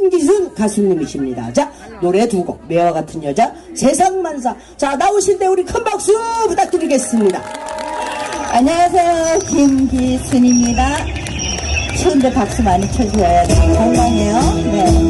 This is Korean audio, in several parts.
김기순 가수님이십니다. 자, 노래 두 곡, 매와 같은 여자, 세상만사. 자, 나오실 때 우리 큰 박수 부탁드리겠습니다. 안녕하세요. 김기순입니다. 추운데 박수 많이 쳐주셔야 건강해요. 네.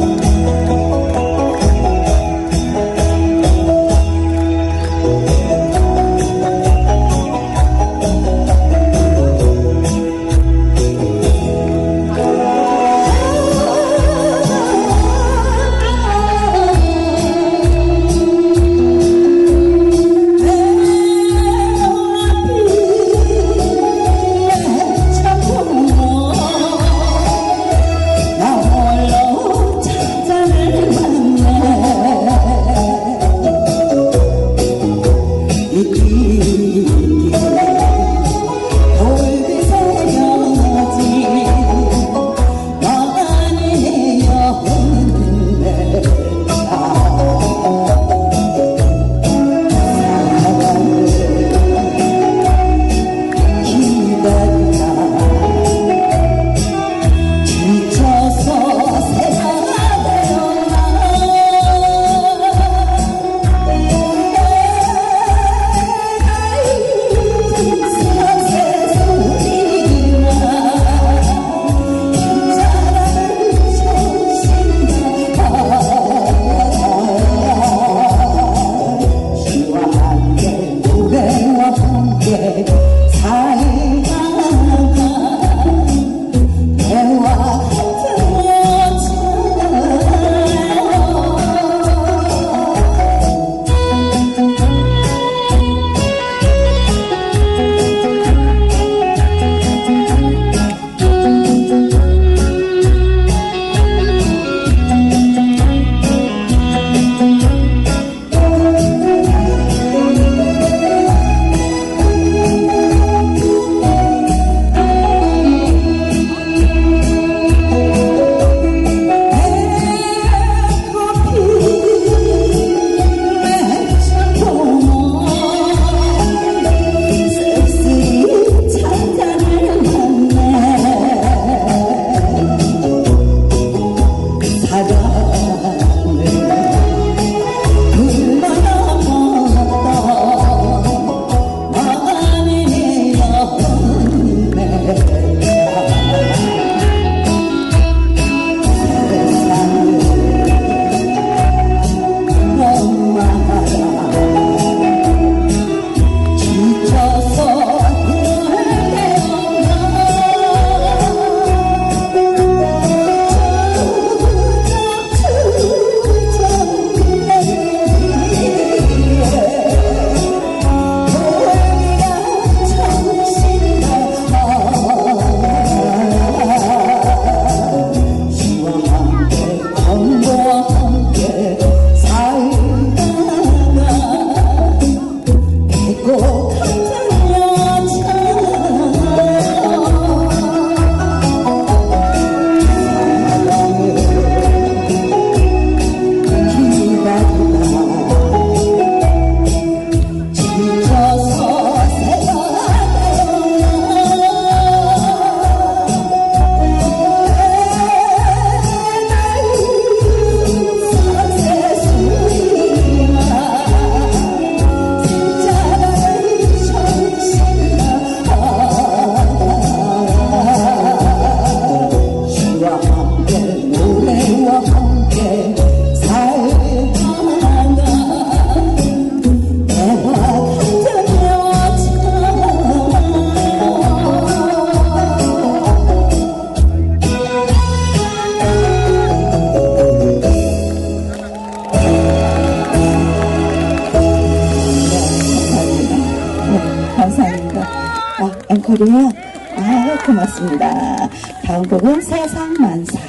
아, 앵콜이에요? 아, 고맙습니다. 다음 곡은 세상만사.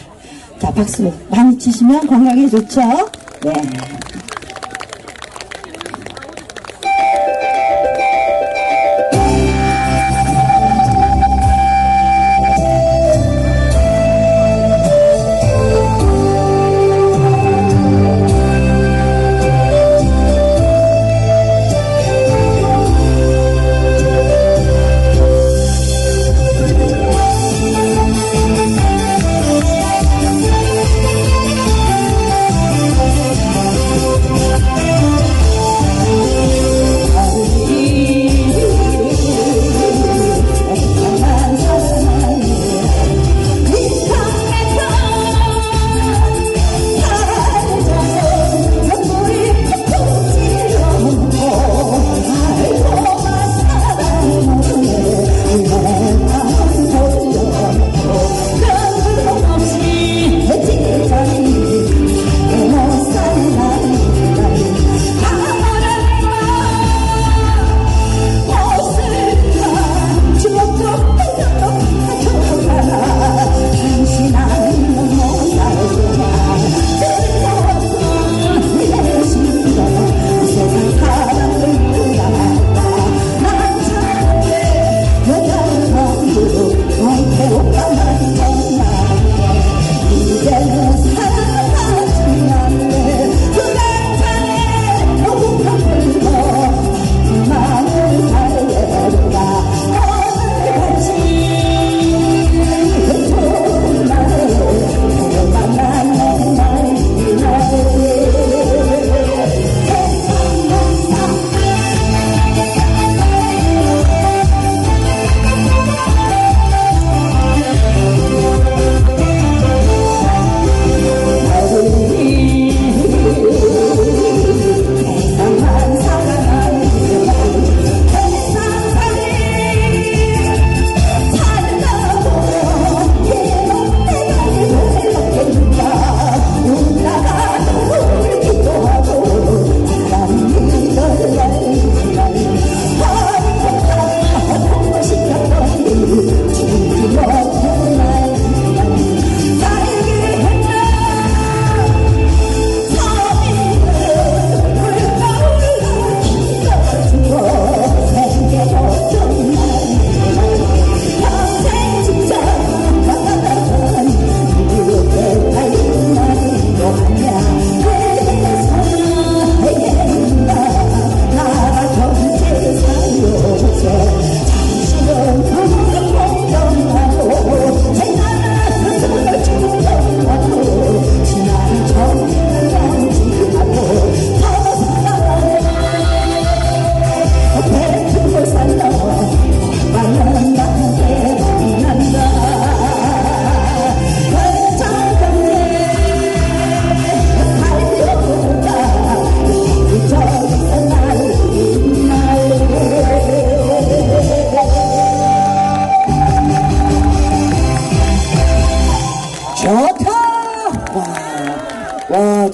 자, 박수 많이 치시면 건강에 좋죠? 네.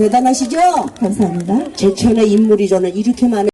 대단하시죠? 감사합니다. 제천의 인물이 저는 이렇게 많은